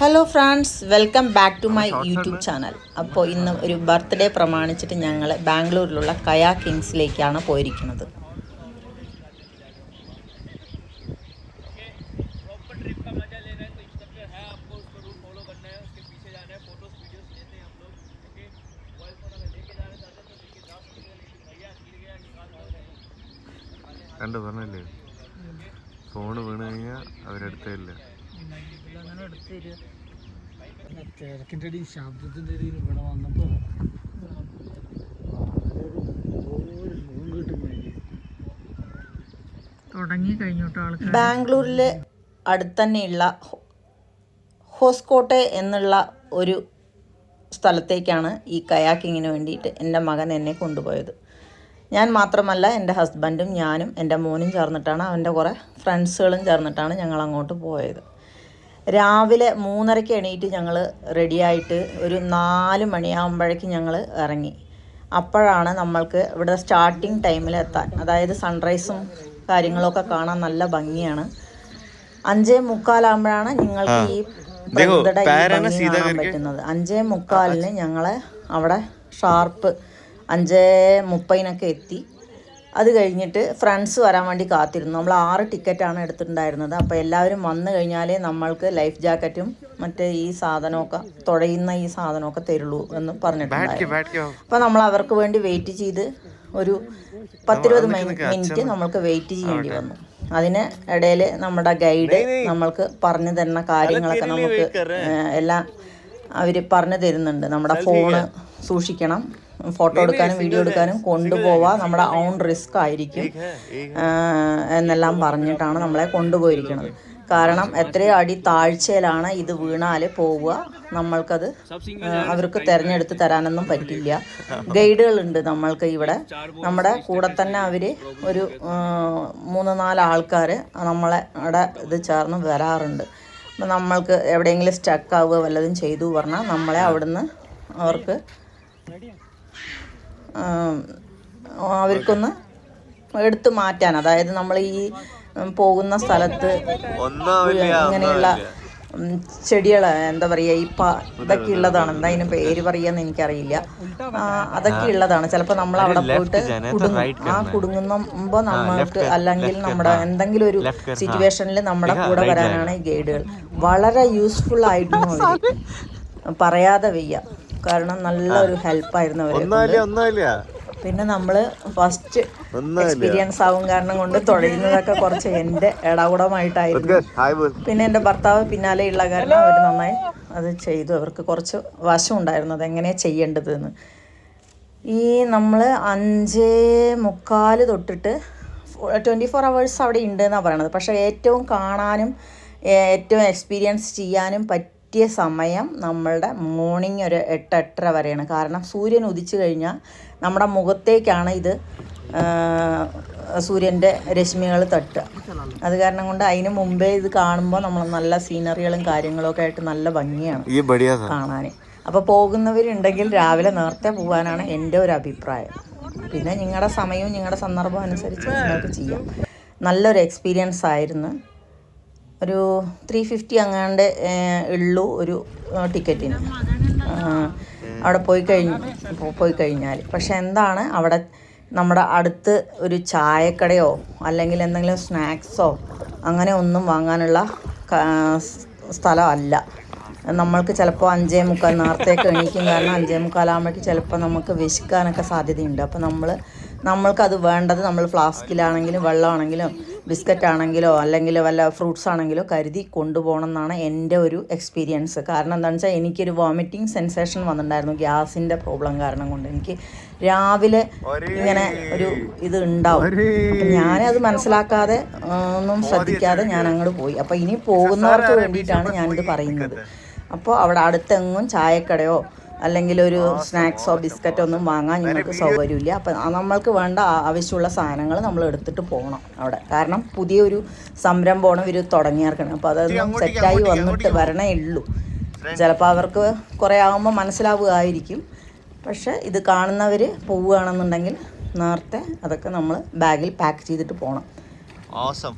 Hello friends welcome back to my YouTube channel അപ്പോൾ ഇന്ന് ഒരു ബർത്ത്ഡേ പ്രമാണിച്ചിട്ട് ഞങ്ങൾ ബാംഗ്ലൂരിലുള്ള കയാ കിങ്സിലേക്കാണ് പോയിരിക്കുന്നത്. ഫോണ് വീണ് കഴിഞ്ഞാൽ അവരെടുത്തേ ഇല്ല. തിരക്കിന്റെ ഇടയിൽ ശബ്ദത്തിന്റെ ഇടയിൽ ഇവിടെ വന്നപ്പോൾ തുടങ്ങി കഴിഞ്ഞോട്ടോ ആൾക്കാർ ബാംഗ്ലൂരിലെ അടുത്തന്നെയുള്ള ഹോസ്കോട്ടെ എന്നുള്ള ഒരു സ്ഥലത്തേക്കാണ് ഈ കയാക്കിങ്ങിന് വേണ്ടിയിട്ട് എന്റെ മകൻ എന്നെ കൊണ്ടുപോയത്. ഞാൻ മാത്രമല്ല എന്റെ ഹസ്ബൻഡും ഞാനും എന്റെ മോനും ചേർന്നിട്ടാണ് അവന്റെ കുറേ ഫ്രണ്ട്സുകളും ചേർന്നിട്ടാണ് ഞങ്ങൾ അങ്ങോട്ട് പോയത്. രാവിലെ മൂന്നരയ്ക്ക് എണീറ്റ് ഞങ്ങൾ റെഡിയായിട്ട് ഒരു നാല് മണിയാകുമ്പോഴേക്കും ഞങ്ങൾ ഇറങ്ങി. അപ്പോഴാണ് നമ്മൾക്ക് ഇവിടെ സ്റ്റാർട്ടിങ് ടൈമിൽ എത്താൻ. അതായത് സൺറൈസും കാര്യങ്ങളൊക്കെ കാണാൻ നല്ല ഭംഗിയാണ്. അഞ്ചേ മുക്കാലാകുമ്പോഴാണ് നിങ്ങൾക്ക് ഈ പ്രകൃതിയുടെ ഈ ഭംഗി കാണാൻ പറ്റുന്നത്. അഞ്ചേ മുക്കാലിന് ഞങ്ങളെ അവിടെ ഷാർപ്പ് അഞ്ചേ മുപ്പതിനൊക്കെ എത്തി. അത് കഴിഞ്ഞിട്ട് ഫ്രണ്ട്സ് വരാൻ വേണ്ടി കാത്തിരുന്നു. നമ്മൾ ആറ് ടിക്കറ്റാണ് എടുത്തിട്ടുണ്ടായിരുന്നത്. അപ്പോൾ എല്ലാവരും വന്നു കഴിഞ്ഞാലേ നമ്മൾക്ക് ലൈഫ് ജാക്കറ്റും മറ്റേ ഈ സാധനമൊക്കെ തുഴയുന്ന ഈ സാധനമൊക്കെ തരുള്ളൂ എന്ന് പറഞ്ഞിട്ടുണ്ടായിരുന്നു. അപ്പോൾ നമ്മൾ അവർക്ക് വേണ്ടി വെയിറ്റ് ചെയ്ത് ഒരു പത്തിരുപത് മിനിറ്റ് നമ്മൾക്ക് വെയിറ്റ് ചെയ്യേണ്ടി വന്നു. അതിന് ഇടയിൽ നമ്മുടെ ഗൈഡ് നമ്മൾക്ക് പറഞ്ഞു തരുന്ന കാര്യങ്ങളൊക്കെ നമുക്ക് എല്ലാം അവർ പറഞ്ഞു തരുന്നുണ്ട്. നമ്മുടെ ഫോണ് സൂക്ഷിക്കണം. ഫോട്ടോ എടുക്കാനും വീഡിയോ എടുക്കാനും കൊണ്ടുപോവാ. നമ്മുടെ ഓൺ റിസ്ക് ആയിരിക്കും. എന്നെല്ലാം പറഞ്ഞിട്ടാണ് നമ്മളെ കൊണ്ടുപോയിരിക്കുന്നത് കാരണം എത്രയോ അടി താഴ്ചയിലാണ് ഇത് വീണാൽ പോവുക. നമ്മൾക്കത് അവർക്ക് തിരഞ്ഞെടുത്ത് തരാനൊന്നും പറ്റില്ല. ഗൈഡുകളുണ്ട് നമ്മൾക്ക് ഇവിടെ. നമ്മുടെ കൂടെ തന്നെ അവർ ഒരു മൂന്ന് നാല് ആൾക്കാർ നമ്മളെ അവിടെ ഇത് ചേർന്ന് വരാറുണ്ട്. അപ്പം നമ്മൾക്ക് എവിടെയെങ്കിലും സ്റ്റക്ക് ആവുക വല്ലതും ചെയ്തു പറഞ്ഞാൽ നമ്മളെ അവിടുന്ന് അവർക്ക് അവർക്കൊന്ന് എടുത്തു മാറ്റാൻ. അതായത് നമ്മൾ ഈ പോകുന്ന സ്ഥലത്ത് ഇങ്ങനെയുള്ള ചെടികൾ ചെടികൾ എന്താ പറയുക ഈ പ ഇതൊക്കെ ഉള്ളതാണ്. എന്താ അതിന് പേര് പറയാന്ന് എനിക്കറിയില്ല. അതൊക്കെ ഉള്ളതാണ്. ചിലപ്പോൾ നമ്മൾ അവിടെ പോയിട്ട് കുടുങ്ങും. ആ കുടുങ്ങുമ്പോൾ നമ്മൾക്ക് അല്ലെങ്കിൽ നമ്മുടെ എന്തെങ്കിലും ഒരു സിറ്റുവേഷനിൽ നമ്മുടെ കൂടെ വരാനാണ് ഈ ഗൈഡുകൾ. വളരെ യൂസ്ഫുൾ ആയിട്ടും പറയാതെ വയ്യ. കാരണം നല്ലൊരു ഹെൽപ്പായിരുന്നു അവർ പിന്നെ നമ്മൾ ഫസ്റ്റ് എക്സ്പീരിയൻസ് ആവും കാരണം കൊണ്ട് തുഴയുന്നതൊക്കെ കുറച്ച് എന്റെ ഇടകൂടമായിട്ടായിരുന്നു പിന്നെ എന്റെ ഭർത്താവ് പിന്നാലെയുള്ള കാരണം അവർ നന്നായി അത് ചെയ്തു. അവർക്ക് കുറച്ച് വശം ഉണ്ടായിരുന്നു അതെങ്ങനെയാണ് ചെയ്യേണ്ടതെന്ന്. ഈ നമ്മൾ അഞ്ചേ മുക്കാൽ തൊട്ടിട്ട് ട്വന്റി ഫോർ അവേഴ്സ് അവിടെ ഉണ്ട് എന്നാണ് പറയണത്. പക്ഷേ ഏറ്റവും കാണാനും ഏറ്റവും എക്സ്പീരിയൻസ് ചെയ്യാനും പറ്റിയ സമയം നമ്മളുടെ മോർണിംഗ് ഒരു എട്ട് എട്ടര വരെയാണ്. കാരണം സൂര്യൻ ഉദിച്ചു കഴിഞ്ഞാൽ നമ്മുടെ മുഖത്തേക്കാണ് ഇത് സൂര്യന്റെ രശ്മികൾ തട്ടുക. അത് കാരണം കൊണ്ട് അതിന് മുമ്പേ ഇത് കാണുമ്പോൾ നമ്മൾ നല്ല സീനറികളും കാര്യങ്ങളൊക്കെ ആയിട്ട് നല്ല ഭംഗിയാണ് കാണാൻ. അപ്പോൾ പോകുന്നവരുണ്ടെങ്കിൽ രാവിലെ നേരത്തെ പോകാനാണ് എന്റെ ഒരു അഭിപ്രായം. പിന്നെ നിങ്ങളുടെ സമയവും നിങ്ങളുടെ സന്ദർഭം അനുസരിച്ച് നിങ്ങൾക്ക് ചെയ്യാം. നല്ലൊരു എക്സ്പീരിയൻസ് ആയിരുന്നു. ഒരു ത്രീ ഫിഫ്റ്റി അങ്ങാണ്ട് ഉള്ളു ഒരു ടിക്കറ്റിന്. അവിടെ പോയി കഴിഞ്ഞ് പോയി കഴിഞ്ഞാൽ പക്ഷെ എന്താണ് അവിടെ നമ്മുടെ അടുത്ത് ഒരു ചായക്കടയോ അല്ലെങ്കിൽ എന്തെങ്കിലും സ്നാക്സോ അങ്ങനെ ഒന്നും വാങ്ങാനുള്ള സ്ഥലമല്ല നമ്മൾക്ക് ചിലപ്പോൾ അഞ്ചേ മുക്കാൽ നേരത്തേക്ക് എണീക്കും കാരണം അഞ്ചേ മുക്കാലാകുമ്പോഴേക്ക് ചിലപ്പോൾ നമുക്ക് വിശക്കാനൊക്കെ സാധ്യതയുണ്ട്. അപ്പോൾ നമ്മൾ നമ്മൾക്കത് വേണ്ടത് നമ്മൾ ഫ്ലാസ്കിലാണെങ്കിലും വെള്ളമാണെങ്കിലും ബിസ്ക്കറ്റ് ആണെങ്കിലോ അല്ലെങ്കിൽ വല്ല ഫ്രൂട്ട്സ് ആണെങ്കിലോ കരുതി കൊണ്ടുപോകണം എന്നാണ് എന്റെ ഒരു എക്സ്പീരിയൻസ്. കാരണം എന്താണെന്ന് വെച്ചാൽ എനിക്കൊരു വോമിറ്റിംഗ് സെൻസേഷൻ വന്നിട്ടുണ്ടായിരുന്നു ഗ്യാസിന്റെ പ്രോബ്ലം കാരണം കൊണ്ട്. എനിക്ക് രാവിലെ ഇങ്ങനെ ഒരു ഇത് ഉണ്ടാവും. ഞാനത് മനസ്സിലാക്കാതെ ഒന്നും ശ്രദ്ധിക്കാതെ ഞാൻ അങ്ങോട്ട് പോയി. അപ്പോൾ ഇനി പോകുന്നവർക്ക് വേണ്ടിയിട്ടാണ് ഞാനിത് പറയുന്നത്. അപ്പോൾ അവിടെ അടുത്തെങ്ങും ചായക്കടയോ അല്ലെങ്കിൽ ഒരു സ്നാക്സോ ബിസ്ക്കറ്റോ ഒന്നും വാങ്ങാൻ നിങ്ങൾക്ക് സൗകര്യമില്ല. അപ്പം നമ്മൾക്ക് വേണ്ട ആവശ്യമുള്ള സാധനങ്ങൾ നമ്മൾ എടുത്തിട്ട് പോകണം അവിടെ. കാരണം പുതിയൊരു സംരംഭമാണ് ഇവർ തുടങ്ങിയിറക്കണം അപ്പോൾ അതൊന്നും സെറ്റായി വന്നിട്ട് വരണേ ഉള്ളൂ. ചിലപ്പോൾ അവർക്ക് കുറേ ആകുമ്പോൾ മനസ്സിലാവുകയായിരിക്കും. പക്ഷേ ഇത് കാണുന്നവർ പോവുകയാണെന്നുണ്ടെങ്കിൽ നേരത്തെ അതൊക്കെ നമ്മൾ ബാഗിൽ പാക്ക് ചെയ്തിട്ട് പോകണം ഓസം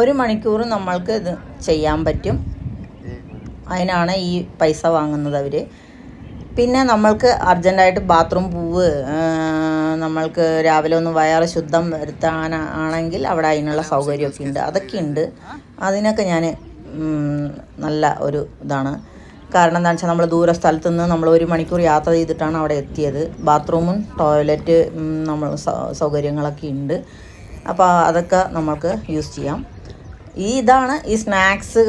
ഒരു മണിക്കൂർ നമ്മൾക്ക് ഇത് ചെയ്യാൻ പറ്റും. അതിനാണ് ഈ പൈസ വാങ്ങുന്നത് അവർ പിന്നെ നമ്മൾക്ക് അർജന്റായിട്ട് ബാത്റൂം പൂവ് നമ്മൾക്ക് രാവിലെ ഒന്ന് വയറ് ശുദ്ധം വരുത്താൻ ആണെങ്കിൽ അവിടെ അതിനുള്ള സൗകര്യമൊക്കെ ഉണ്ട്. അതൊക്കെ ഉണ്ട്. അതിനൊക്കെ ഞാൻ നല്ല ഒരു ഇതാണ്. കാരണം എന്താണെന്ന് വെച്ചാൽ നമ്മൾ ദൂര സ്ഥലത്ത് നിന്ന് നമ്മൾ ഒരു മണിക്കൂർ യാത്ര ചെയ്തിട്ടാണ് അവിടെ എത്തിയത്. ബാത്റൂമും ടോയ്ലറ്റ് നമ്മൾ സൗകര്യങ്ങളൊക്കെ ഉണ്ട്. അപ്പോൾ അതൊക്കെ നമ്മൾക്ക് യൂസ് ചെയ്യാം. ഈ ഇതാണ് ഈ സ്നാക്സ്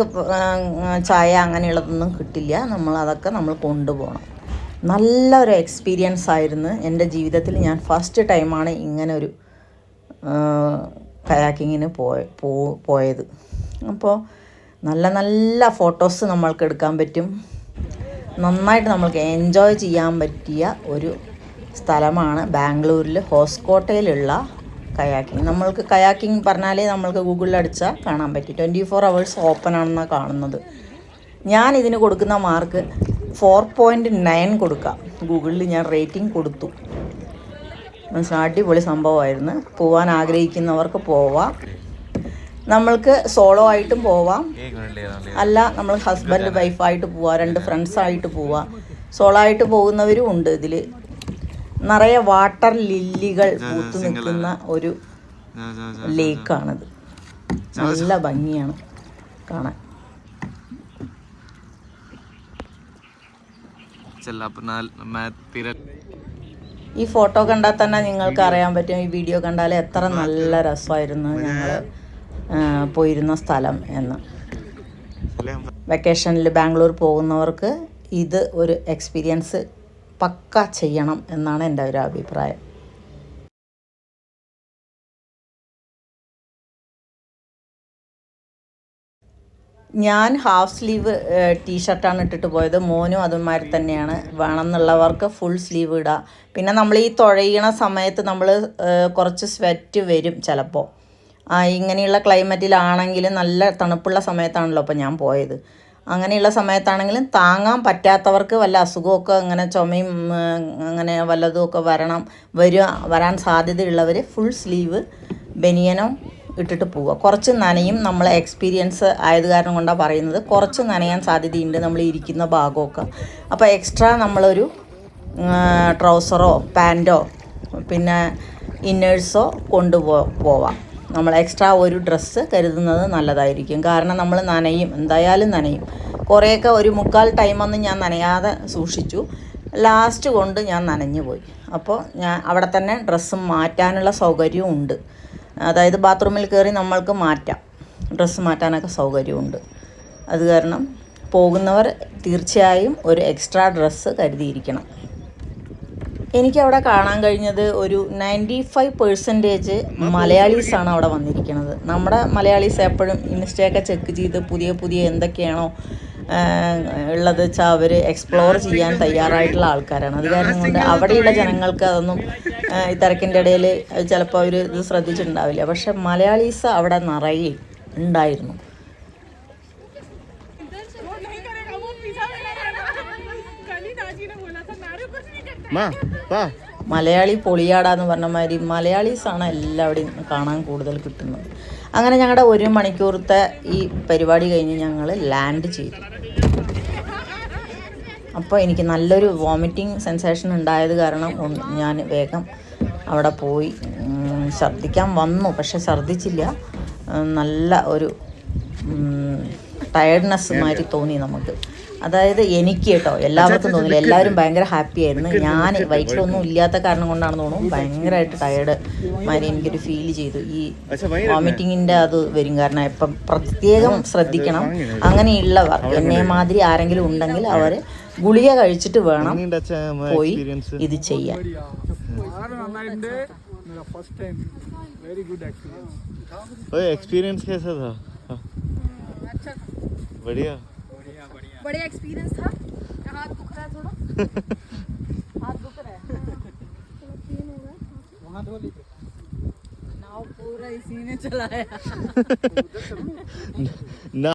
ചായ അങ്ങനെയുള്ളതൊന്നും കിട്ടില്ല. നമ്മൾ അതൊക്കെ നമ്മൾ കൊണ്ടുപോകണം. നല്ലൊരു എക്സ്പീരിയൻസ് ആയിരുന്നു എന്റെ ജീവിതത്തിൽ. ഞാൻ ഫസ്റ്റ് ടൈമാണ് ഇങ്ങനെ ഒരു കയാക്കിങ്ങിന് പോയത്. അപ്പോൾ നല്ല നല്ല ഫോട്ടോസ് നമ്മൾക്ക് എടുക്കാൻ പറ്റും. നന്നായിട്ട് നമ്മൾക്ക് എൻജോയ് ചെയ്യാൻ പറ്റിയ ഒരു സ്ഥലമാണ് ബാംഗ്ലൂരിൽ ഹോസ്കോട്ടയിലുള്ള കയാക്കിംഗ് നമ്മൾക്ക് കയാക്കിംഗ് പറഞ്ഞാലേ നമ്മൾക്ക് ഗൂഗിളിൽ അടിച്ചാൽ കാണാൻ പറ്റും. ട്വന്റി ഫോർ അവേഴ്സ് ഓപ്പൺ ആണെന്നാണ് കാണുന്നത്. ഞാൻ ഇതിന് കൊടുക്കുന്ന മാർക്ക് ഫോർ പോയിന്റ് നയൻ കൊടുക്കാം. ഗൂഗിളിൽ ഞാൻ റേറ്റിംഗ് കൊടുത്തു. മനസ്സിലാവും അടിപൊളി സംഭവമായിരുന്നു. പോകാൻ ആഗ്രഹിക്കുന്നവർക്ക് പോവാം. നമ്മൾക്ക് സോളോ ആയിട്ടും പോവാം. അല്ല നമ്മൾ ഹസ്ബൻഡ് വൈഫായിട്ട് പോവാം. രണ്ട് ഫ്രണ്ട്സായിട്ട് പോവാം. സോളോ ആയിട്ട് പോകുന്നവരും ഉണ്ട് ഇതിൽ നിറയെ വാട്ടർ ലില്ലികൾ പൂത്തു നിൽക്കുന്ന ഒരു ലേക്കാണത്. നല്ല ഭംഗിയാണ് കാണാൻ. ഈ ഫോട്ടോ കണ്ടാൽ തന്നെ നിങ്ങൾക്ക് അറിയാൻ പറ്റും. ഈ വീഡിയോ കണ്ടാൽ എത്ര നല്ല രസമായിരുന്നു ഞങ്ങൾ പോയിരുന്ന സ്ഥലം എന്ന്. വെക്കേഷനിൽ ബാംഗ്ലൂർ പോകുന്നവർക്ക് ഇത് ഒരു എക്സ്പീരിയൻസ് പക്ക ചെയ്യണം എന്നാണ് എന്റെ ഒരു അഭിപ്രായം. ഞാൻ ഹാഫ് സ്ലീവ് ടീഷർട്ടാണ് ഇട്ടിട്ട് പോയത്. മോനും അതുമാതിരി തന്നെയാണ്. വേണമെന്നുള്ളവർക്ക് ഫുൾ സ്ലീവ് ഇടാം. പിന്നെ നമ്മൾ ഈ തുഴയണ സമയത്ത് നമ്മൾ കുറച്ച് സ്വെറ്റ് വരും ചിലപ്പോൾ ഇങ്ങനെയുള്ള ക്ലൈമറ്റിലാണെങ്കിൽ നല്ല തണുപ്പുള്ള സമയത്താണല്ലോ അപ്പോൾ ഞാൻ പോയത്. അങ്ങനെയുള്ള സമയത്താണെങ്കിലും താങ്ങാൻ പറ്റാത്തവർക്ക് വല്ല അസുഖമൊക്കെ അങ്ങനെ ചുമയും അങ്ങനെ വല്ലതുമൊക്കെ വരണം വരിക വരാൻ സാധ്യതയുള്ളവർ ഫുൾ സ്ലീവ് ബനിയനോ ഇട്ടിട്ട് പോവുക. കുറച്ച് നനയും നമ്മളെ എക്സ്പീരിയൻസ് ആയത് കാരണം കൊണ്ടാണ് പറയുന്നത്. കുറച്ച് നനയാൻ സാധ്യതയുണ്ട് നമ്മൾ ഇരിക്കുന്ന ഭാഗമൊക്കെ. അപ്പോൾ എക്സ്ട്രാ നമ്മളൊരു ട്രൗസറോ പാന്റോ പിന്നെ ഇന്നേഴ്സോ കൊണ്ടുപോ പോവാം. നമ്മൾ എക്സ്ട്രാ ഒരു ഡ്രസ്സ് കരുതുന്നത് നല്ലതായിരിക്കും. കാരണം നമ്മൾ നനയും. എന്തായാലും നനയും. കുറേയൊക്കെ ഒരു മുക്കാൽ ടൈമൊന്നും ഞാൻ നനയാതെ സൂക്ഷിച്ചു. ലാസ്റ്റ് കൊണ്ട് ഞാൻ നനഞ്ഞു പോയി. അപ്പോൾ ഞാൻ അവിടെ തന്നെ ഡ്രസ്സ് മാറ്റാനുള്ള സൗകര്യവും ഉണ്ട്. അതായത് ബാത്റൂമിൽ കയറി നമ്മൾക്ക് മാറ്റാം. ഡ്രസ്സ് മാറ്റാനൊക്കെ സൗകര്യമുണ്ട് അത് കാരണം പോകുന്നവർ തീർച്ചയായും ഒരു എക്സ്ട്രാ ഡ്രസ്സ് കരുതിയിരിക്കണം. എനിക്കവിടെ കാണാൻ കഴിഞ്ഞത് ഒരു നയന്റി ഫൈവ് പെർസെന്റേജ് മലയാളീസാണ് അവിടെ വന്നിരിക്കുന്നത് നമ്മുടെ മലയാളീസ് എപ്പോഴും ഇൻസ്റ്റയൊക്കെ ചെക്ക് ചെയ്ത് പുതിയ പുതിയ എന്തൊക്കെയാണോ ഉള്ളത് വെച്ചാൽ അവർ എക്സ്പ്ലോർ ചെയ്യാൻ തയ്യാറായിട്ടുള്ള ആൾക്കാരാണ്. അത് കാരണം കൊണ്ട് അവിടെയുള്ള ജനങ്ങൾക്ക് അതൊന്നും ഈ തിരക്കിന്റെ ഇടയിൽ ചിലപ്പോൾ അവർ ഇത് ശ്രദ്ധിച്ചിട്ടുണ്ടാവില്ല. പക്ഷെ മലയാളീസ് അവിടെ നിറയെ ഉണ്ടായിരുന്നു. മലയാളി പൊളിയാടാന്ന് പറഞ്ഞ മാതിരി മലയാളീസാണ് എല്ലാവിടെയും കാണാൻ കൂടുതൽ കിട്ടുന്നത്. അങ്ങനെ ഞങ്ങളുടെ ഒരു മണിക്കൂറത്തെ ഈ പരിപാടി കഴിഞ്ഞ് ഞങ്ങൾ ലാൻഡ് ചെയ്തു. അപ്പോൾ എനിക്ക് നല്ലൊരു വോമിറ്റിംഗ് സെൻസേഷൻ ഉണ്ടായത് കാരണം ഞാൻ വേഗം അവിടെ പോയി ഛർദ്ദിക്കാൻ വന്നു. പക്ഷെ ഛർദ്ദിച്ചില്ല. നല്ല ഒരു ടയർഡ്നെസ് മാതിരി തോന്നി നമുക്ക്. അതായത് എനിക്ക് കേട്ടോ എല്ലാവർക്കും തോന്നില്ല എല്ലാവരും ഭയങ്കര ഹാപ്പി ആയിരുന്നു ഞാൻ വയറ്റിലൊന്നും ഇല്ലാത്ത കാരണം കൊണ്ടാണ് തോന്നുന്നു ഭയങ്കരമായിട്ട് ടയർഡ് മാതിരി എനിക്കൊരു ഫീൽ ചെയ്തു ഈ വോമിറ്റിങ്ങിൻ്റെ അത് വരും കാരണം ഇപ്പം പ്രത്യേകം ശ്രദ്ധിക്കണം അങ്ങനെയുള്ളവർ എന്നെ മാതിരി ആരെങ്കിലും ഉണ്ടെങ്കിൽ അവർ ഗുളിക കഴിച്ചിട്ട് വേണം अच्छा है हमारा പോയി एक्सपीरियंस ഇത് ചെയ്യാൻ मेरा first time very good experience ओए एक्सपीरियंस कैसा था हाँ, अच्छा बढ़िया बढ़िया एक्सपीरियंस था। हाथ दुख रहा है थोड़ा। हाथ दुख रहा है। वहाँ धो लीजिए नाव पूरा इसी ने चलाया। ना